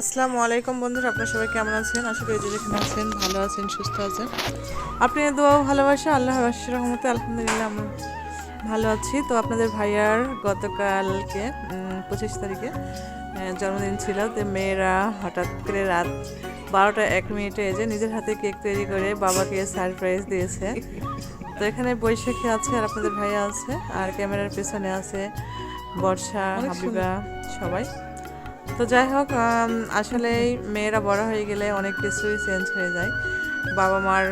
আসসালামু আলাইকুম বন্ধুরা আপনারা সবাই কেমন আছেন? আশা করি যে যেখানে আছেন ভালো আছেন সুস্থ আছেন। আপনি দোয়া ও ভালোবাসা আল্লাহ রহমতে আলহামদুলিল্লাহ আমরা ভালো আছি। তো আপনাদের ভাইয়ার গতকালকে পঁচিশ তারিখে জন্মদিন ছিল। তো মেয়েরা হঠাৎ করে রাত বারোটা এক মিনিটে এসে নিজের হাতে কেক তৈরি করে বাবাকে সারপ্রাইজ দিয়েছে। তো এখানে বৈশাখী আছে আর আপনাদের ভাইয়া আছে আর ক্যামেরার পেছনে আছে বর্ষা হাবিবা সবাই। তো যাই হোক আসলে মেয়েরা বড় হয়ে গেলে অনেক কিছুই চেঞ্জ হয়ে যায়। বাবা মার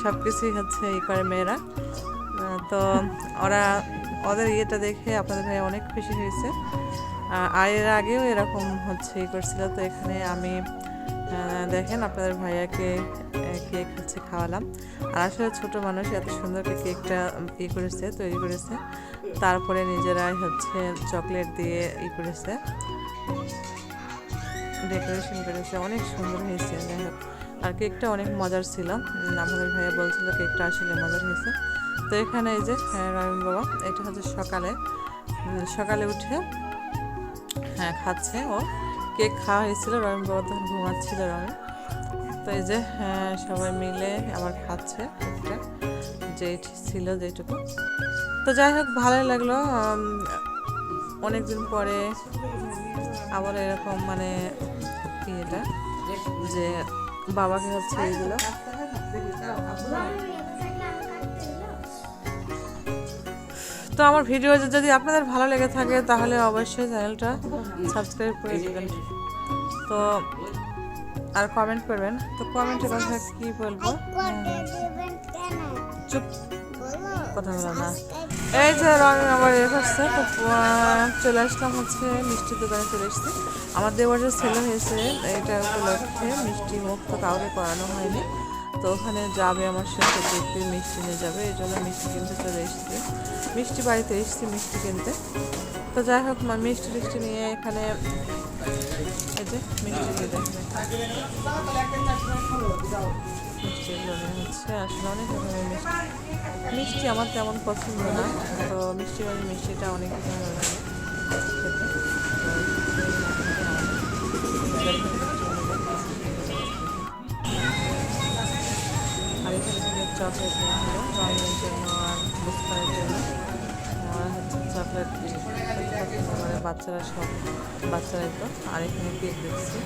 সব কিছুই হচ্ছে ই করে মেয়েরা। তো ওরা ওদের ইয়েটা দেখে আপনাদের ভাই অনেক খুশি হয়েছে। আর এর আগেও এরকম হচ্ছে ই করছিল। তো এখানে আমি দেখেন আপনাদের ভাইয়াকে কেক হচ্ছে খাওয়ালাম। আর আসলে ছোটো মানুষ এত সুন্দর করে কেকটা ই করেছে, তৈরি করেছে। তারপরে নিজেরাই হচ্ছে চকলেট দিয়ে ই করেছে। ডেকোরেশন করেছে, অনেক সুন্দর হয়েছে, যাই হোক। আর কেকটা অনেক মজার ছিল। আমাদের ভাইয়া বলছিল কেকটা আসলে মজার হয়েছে। তো এখানে এই যে হ্যাঁ রবীন বাবা, এটা হচ্ছে সকালে। সকালে উঠে হ্যাঁ খাচ্ছে ও। কেক খাওয়া হয়েছিল রবীন বাবা তখন ঘুমাচ্ছিল রবীন তো এই যে হ্যাঁ, সবাই মিলে আবার খাচ্ছে কেকটা যে ছিল যেটুকু। তো যাই হোক ভালোই লাগল। অনেকদিন পরে আবার এরকম মানে এটা যে বাবাকে হচ্ছে এইগুলো। তো আমার ভিডিও যদি আপনাদের ভালো লেগে থাকে তাহলে অবশ্যই চ্যানেলটা সাবস্ক্রাইব করে দেবেন। তো আর কমেন্ট করবেন। তো কমেন্টের কথা কি বলব? চুপ। কথা বলো না। এই যে রং আমার এ করছে তো চলে আসলাম হচ্ছে মিষ্টির দোকানে চলে এসেছি। আমার দেবরের ছেলে হয়েছে এটা উপলক্ষে মিষ্টি মুখ তো কাউকে করানো হয়নি। তো ওখানে যাবে আমার সাথে দেখতে মিষ্টি নিয়ে যাবে এই জন্য মিষ্টি কিনতে চলে এসেছি। মিষ্টি বাড়িতে এসেছি মিষ্টি কিনতে। তো যাই হোক, মা, মিষ্টি টিষ্টি নিয়ে এখানে এই যে মিষ্টি দিয়ে দেখবে আসলে অনেক মিষ্টি। মিষ্টি আমার তেমন পছন্দ না, তো মিষ্টি মিষ্টিটা অনেক ভালো লাগে। চকলেট নেওয়া হলো রঙের জন্য আর জন্য। আর হচ্ছে চকলেট করে বাচ্চারা সব, বাচ্চারাই তো। আর এখানে কেক দেখছি।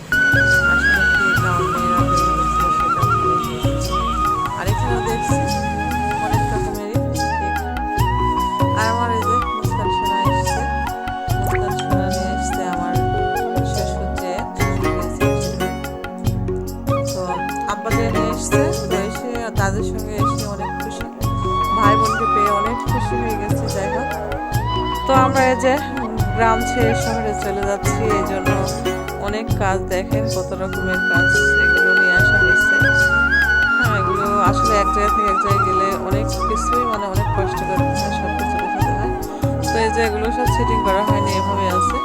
আর দেখছি অনেক রকমেরই আর আমার এই যে নিয়ে আমার যে তো আব্বাকে নিয়ে এসছে তো এসে দাদুর সঙ্গে এসে অনেক খুশি। ভাই বোনকে পেয়ে অনেক খুশি হয়ে গেছে, যাই হোক। তো আমরা এই যে গ্রাম ছেড়ে শহরে চলে যাচ্ছি, এই জন্য অনেক কাজ দেখেন, কত রকমের কাজ এগুলো নিয়ে আসা হয়েছে। হ্যাঁ এগুলো আসলে এক জায়গা থেকে এক জায়গায় গেলে অনেক কিছুই মানে অনেক কষ্ট করতে হয় সব কিছু দেখাতে হয় তো এই যে এগুলো সব সেটিং করা হয়নি, এভাবে আছে।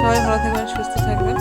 সবাই ভালো থাকবেন, সুস্থ থাকবেন।